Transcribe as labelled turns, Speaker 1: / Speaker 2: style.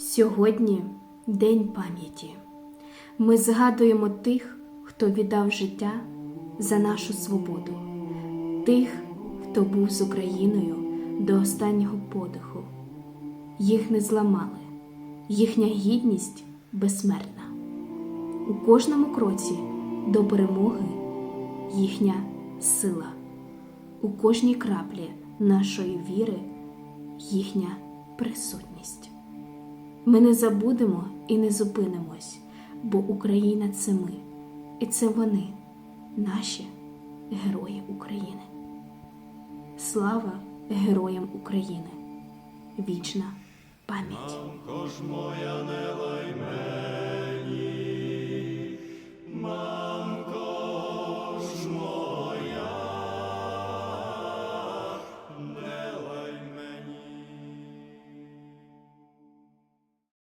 Speaker 1: Сьогодні День пам'яті. Ми згадуємо тих, хто віддав життя за нашу свободу, тих, хто був з Україною до останнього подиху. Їх не зламали, їхня гідність безсмертна. У кожному кроці до перемоги їхня сила, у кожній краплі нашої віри їхня присутність. Ми не забудемо і не зупинимось, бо Україна це ми, і це вони, наші герої України. Слава героям України! Вічна пам'ять!